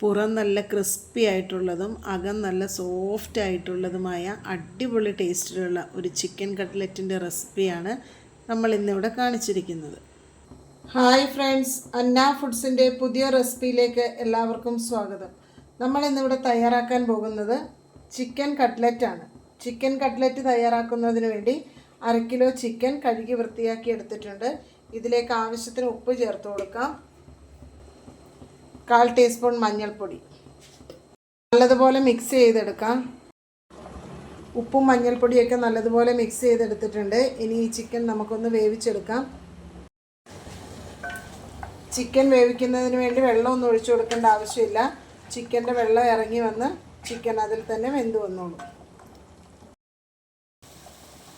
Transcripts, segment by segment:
പുറം നല്ല ക്രിസ്പി ആയിട്ടുള്ളതും അകം നല്ല സോഫ്റ്റ് ആയിട്ടുള്ളതുമായ അടിപൊളി ടേസ്റ്റിലുള്ള ഒരു ചിക്കൻ കട്ട്ലറ്റിന്റെ റെസിപ്പിയാണ് നമ്മൾ ഇന്നിവിടെ കാണിച്ചിരിക്കുന്നത്. ഹായ് ഫ്രണ്ട്സ് അന്ന ഫുഡ്സിന്റെ പുതിയ റെസിപ്പിയിലേക്ക് എല്ലാവർക്കും സ്വാഗതം. നമ്മൾ ഇന്നിവിടെ തയ്യാറാക്കാൻ പോകുന്നത് ചിക്കൻ കട്ട്ലറ്റാണ് ചിക്കൻ കട്ട്ലറ്റ് തയ്യാറാക്കുന്നതിന് വേണ്ടി അര കിലോ ചിക്കൻ കഴുകി വൃത്തിയാക്കി എടുത്തിട്ടുണ്ട്. ഇതിലേക്ക് ആവശ്യത്തിന് ഉപ്പ് ചേർത്ത് കൊടുക്കാം. കാൽ ടീസ്പൂൺ മഞ്ഞൾപ്പൊടി. നല്ലതുപോലെ മിക്സ് ചെയ്തെടുക്കാം. ഉപ്പും മഞ്ഞൾപ്പൊടിയൊക്കെ നല്ലതുപോലെ മിക്സ് ചെയ്തെടുത്തിട്ടുണ്ട്. ഇനി ഈ ചിക്കൻ നമുക്കൊന്ന് വേവിച്ചെടുക്കാം. ചിക്കൻ വേവിക്കുന്നതിന് വേണ്ടി വെള്ളമൊന്നും ഒഴിച്ചു കൊടുക്കേണ്ട ആവശ്യമില്ല. ചിക്കന്റെ വെള്ളം ഇറങ്ങി വന്ന് ചിക്കൻ അതിൽ തന്നെ വെന്ത് വന്നോളൂ.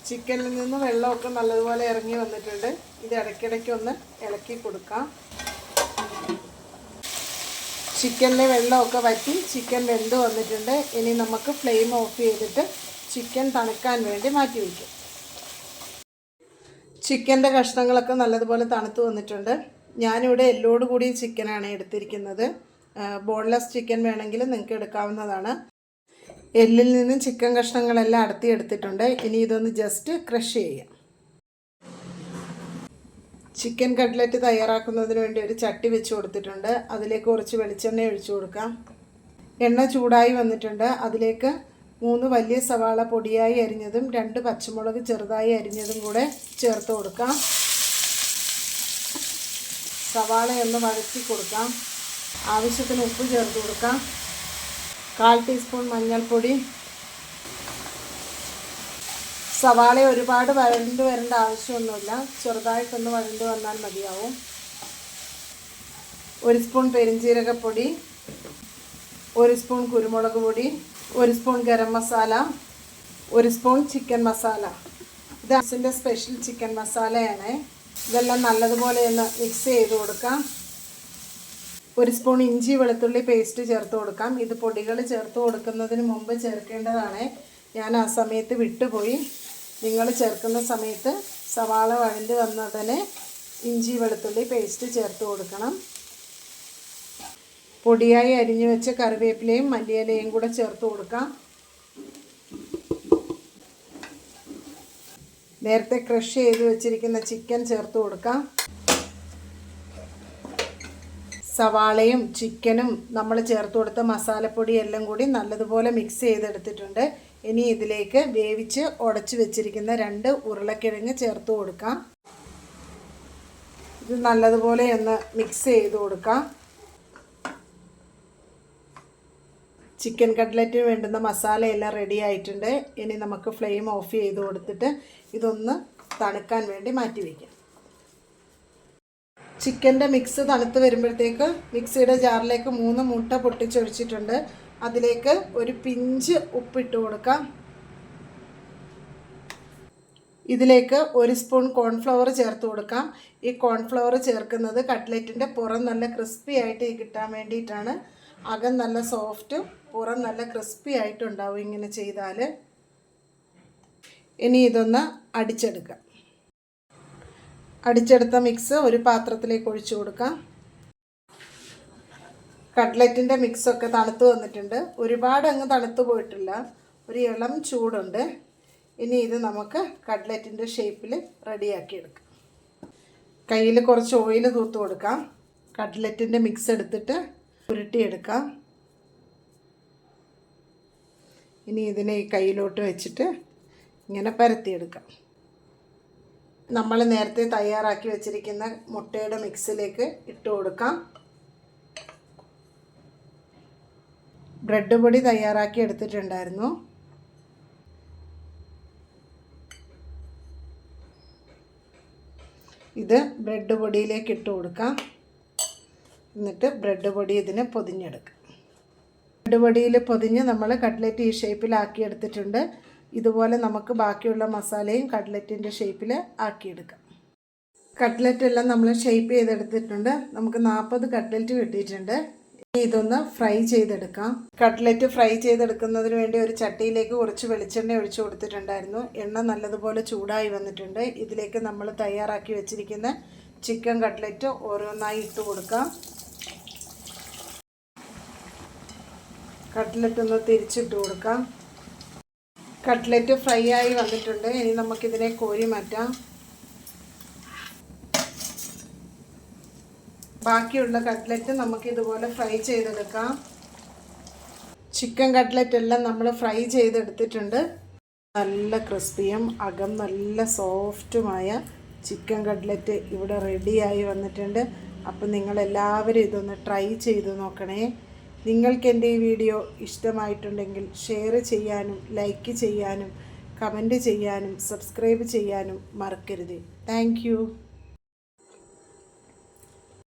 ചിക്കനിൽ നിന്ന് വെള്ളമൊക്കെ നല്ലതുപോലെ ഇറങ്ങി വന്നിട്ടുണ്ട്. ഇത് ഇടയ്ക്കിടയ്ക്ക് ഒന്ന് ഇളക്കി കൊടുക്കാം. ചിക്കനിലെ വെള്ളമൊക്കെ വറ്റി ചിക്കൻ വെന്ത് വന്നിട്ടുണ്ട്. ഇനി നമുക്ക് ഫ്ലെയിം ഓഫ് ചെയ്തിട്ട് ചിക്കൻ തണുക്കാൻ വേണ്ടി മാറ്റി വയ്ക്കും ചിക്കന്റെ കഷ്ണങ്ങളൊക്കെ നല്ലതുപോലെ തണുത്ത് വന്നിട്ടുണ്ട്. ഞാനിവിടെ എല്ലോട് കൂടി ചിക്കനാണ് എടുത്തിരിക്കുന്നത്. ബോൺലെസ് ചിക്കൻ വേണമെങ്കിൽ നിങ്ങൾക്ക് എടുക്കാവുന്നതാണ്. എല്ലിൽ നിന്ന് ചിക്കൻ കഷ്ണങ്ങളെല്ലാം അടുത്തി എടുത്തിട്ടുണ്ട്. ഇനി ഇതൊന്ന് ജസ്റ്റ് ക്രഷ് ചെയ്യാം. ചിക്കൻ കട്ട്ലറ്റ് തയ്യാറാക്കുന്നതിന് വേണ്ടി ഒരു ചട്ടി വെച്ച് കൊടുത്തിട്ടുണ്ട്. അതിലേക്ക് കുറച്ച് വെളിച്ചെണ്ണ ഒഴിച്ചു കൊടുക്കാം. എണ്ണ ചൂടായി വന്നിട്ടുണ്ട്. അതിലേക്ക് മൂന്ന് വലിയ സവാള പൊടിയായി അരിഞ്ഞതും രണ്ട് പച്ചമുളക് ചെറുതായി അരിഞ്ഞതും കൂടെ ചേർത്ത് കൊടുക്കാം. സവാള ഒന്ന് വഴറ്റി കൊടുക്കാം. ആവശ്യത്തിന് ഉപ്പ് ചേർത്ത് കൊടുക്കാം. കാൽ ടീസ്പൂൺ മഞ്ഞൾപ്പൊടി സവാള ഒരുപാട് വരണ്ടു വരേണ്ട ആവശ്യമൊന്നുമില്ല. ചെറുതായിട്ടൊന്ന് വരണ്ടു വന്നാൽ മതിയാവും. ഒരു സ്പൂൺ പെരിഞ്ജീരകപ്പൊടി ഒരു സ്പൂൺ കുരുമുളക് പൊടി ഒരു സ്പൂൺ ഗരം മസാല ഒരു സ്പൂൺ ചിക്കൻ മസാല. ഇത് അച്ഛന്റെ സ്പെഷ്യൽ ചിക്കൻ മസാലയാണ്. ഇതെല്ലാം നല്ലതുപോലെ ഒന്ന് മിക്സ് ചെയ്ത് കൊടുക്കാം. ഒരു സ്പൂൺ ഇഞ്ചി വെളുത്തുള്ളി പേസ്റ്റ് ചേർത്ത് കൊടുക്കാം. ഇത് പൊടികൾ ചേർത്ത് കൊടുക്കുന്നതിന് മുമ്പ് ചേർക്കേണ്ടതാണ്. ഞാൻ ആ സമയത്ത് വിട്ടുപോയി. നിങ്ങൾ ചേർക്കുന്ന സമയത്ത് സവാള വഴണ്ട് വന്നതിന് ഇഞ്ചി വെളുത്തുള്ളി പേസ്റ്റ് ചേർത്ത് കൊടുക്കണം. പൊടിയായി അരിഞ്ഞു വെച്ച കറിവേപ്പിലയും മല്ലിയിലയും കൂടെ ചേർത്ത് കൊടുക്കാം. നേരത്തെ ക്രഷ് ചെയ്ത് വെച്ചിരിക്കുന്ന ചിക്കൻ ചേർത്ത് കൊടുക്കാം. സവാളയും ചിക്കനും നമ്മൾ ചേർത്ത് കൊടുത്ത മസാലപ്പൊടിയെല്ലാം കൂടി നല്ലതുപോലെ മിക്സ് ചെയ്തെടുത്തിട്ടുണ്ട്. ഇനി ഇതിലേക്ക് വേവിച്ച് ഉടച്ചു വെച്ചിരിക്കുന്ന രണ്ട് ഉരുളക്കിഴങ്ങ് ചേർത്ത് കൊടുക്കാം. ഇത് നല്ലതുപോലെ ഒന്ന് മിക്സ് ചെയ്ത് കൊടുക്കാം. ചിക്കൻ കട്ട്ലറ്റിന് വേണ്ടുന്ന മസാലയെല്ലാം റെഡി ആയിട്ടുണ്ട്. ഇനി നമുക്ക് ഫ്ലെയിം ഓഫ് ചെയ്ത് കൊടുത്തിട്ട് ഇതൊന്ന് തണുക്കാൻ വേണ്ടി മാറ്റി വയ്ക്കാം ചിക്കന്റെ മിക്സ് തണുത്ത് വരുമ്പോഴത്തേക്ക് മിക്സിയുടെ ജാറിലേക്ക് മൂന്ന് മുട്ട പൊട്ടിച്ചൊഴിച്ചിട്ടുണ്ട്. അതിലേക്ക് ഒരു പിഞ്ച് ഉപ്പിട്ട് കൊടുക്കാം. ഇതിലേക്ക് ഒരു സ്പൂൺ കോൺഫ്ലവർ ചേർത്ത് കൊടുക്കാം. ഈ കോൺഫ്ലവർ ചേർക്കുന്നത് കട്ട്ലറ്റിന്റെ പുറം നല്ല ക്രിസ്പി ആയിട്ട് കിട്ടാൻ വേണ്ടിയിട്ടാണ്. അകം നല്ല സോഫ്റ്റും പുറം നല്ല ക്രിസ്പി ആയിട്ടുണ്ടാവും ഇങ്ങനെ ചെയ്താൽ ഇനി ഇതൊന്ന് അടിച്ചെടുക്കാം. അടിച്ചെടുത്ത മിക്സ് ഒരു പാത്രത്തിലേക്ക് ഒഴിച്ചു കൊടുക്കാം. കട്ട്ലറ്റിന്റെ മിക്സൊക്കെ തണുത്ത് വന്നിട്ടുണ്ട്. ഒരുപാട് അങ്ങ് തണുത്ത് പോയിട്ടില്ല. ഒരു ഇളം ചൂടുണ്ട്. ഇനി ഇത് നമുക്ക് കട്ട്ലറ്റിന്റെ ഷേപ്പിൽ റെഡിയാക്കി എടുക്കാം. കയ്യിൽ കുറച്ച് ഓയിൽ തൂത്ത് കൊടുക്കാം. കട്ട്ലറ്റിന്റെ മിക്സ് എടുത്തിട്ട് ഉരുട്ടിയെടുക്കാം. ഇനി ഇതിനെ ഈ കയ്യിലോട്ട് വെച്ചിട്ട് ഇങ്ങനെ പരത്തിയെടുക്കാം. നമ്മൾ നേരത്തെ തയ്യാറാക്കി വെച്ചിരിക്കുന്ന മുട്ടയുടെ മിക്സിലേക്ക് ഇട്ട് കൊടുക്കാം. ബ്രെഡ് പൊടി തയ്യാറാക്കി എടുത്തിട്ടുണ്ടായിരുന്നു. ഇത് ബ്രെഡ് പൊടിയിലേക്ക് ഇട്ട് കൊടുക്കാം. എന്നിട്ട് ബ്രെഡ് പൊടി ഇതിന് പൊതിഞ്ഞെടുക്കാം. ബ്രെഡ് പൊടിയിൽ പൊതിഞ്ഞ് നമ്മൾ കട്ട്ലറ്റ് ഈ ഷേപ്പിലാക്കി എടുത്തിട്ടുണ്ട്. ഇതുപോലെ നമുക്ക് ബാക്കിയുള്ള മസാലയും കട്ട്ലറ്റിന്റെ ഷേപ്പിൽ ആക്കിയെടുക്കാം. കട്ട്ലറ്റ് എല്ലാം നമ്മൾ ഷേപ്പ് ചെയ്തെടുത്തിട്ടുണ്ട്. നമുക്ക് നാൽപ്പത് കട്ട്ലറ്റ് കിട്ടിയിട്ടുണ്ട്. ഇതൊന്ന് ഫ്രൈ ചെയ്തെടുക്കാം. കട്ട്ലറ്റ് ഫ്രൈ ചെയ്തെടുക്കുന്നതിന് വേണ്ടി ഒരു ചട്ടിയിലേക്ക് കുറച്ച് വെളിച്ചെണ്ണ ഒഴിച്ചു കൊടുത്തിട്ടുണ്ടായിരുന്നു. എണ്ണ നല്ലതുപോലെ ചൂടായി വന്നിട്ടുണ്ട്. ഇതിലേക്ക് നമ്മൾ തയ്യാറാക്കി വെച്ചിരിക്കുന്ന ചിക്കൻ കട്ട്ലറ്റ് ഓരോന്നായി ഇട്ട് കൊടുക്കാം. കട്ട്ലറ്റ് ഒന്ന് തിരിച്ചിട്ട് കൊടുക്കാം. കട്ട്ലറ്റ് ഫ്രൈ ആയി വന്നിട്ടുണ്ട്. ഇനി നമുക്കിതിനെ കോരി മാറ്റാം. ബാക്കിയുള്ള കട്ട്ലറ്റ് നമുക്ക് ഇതുപോലെ ഫ്രൈ ചെയ്തെടുക്കാം. ചിക്കൻ കട്ട്ലറ്റ് എല്ലാം നമ്മൾ ഫ്രൈ ചെയ്തെടുത്തിട്ടുണ്ട്. നല്ല ക്രിസ്പിയും അകം നല്ല സോഫ്റ്റുമായ ചിക്കൻ കട്ട്ലറ്റ് ഇവിടെ റെഡിയായി വന്നിട്ടുണ്ട്. അപ്പം നിങ്ങളെല്ലാവരും ഇതൊന്ന് ട്രൈ ചെയ്ത് നോക്കണേ. നിങ്ങൾക്ക് എന്റെ ഈ വീഡിയോ ഇഷ്ടമായിട്ടുണ്ടെങ്കിൽ ഷെയർ ചെയ്യാനും ലൈക്ക് ചെയ്യാനും കമന്റ് ചെയ്യാനും സബ്സ്ക്രൈബ് ചെയ്യാനും മറക്കരുത്. താങ്ക്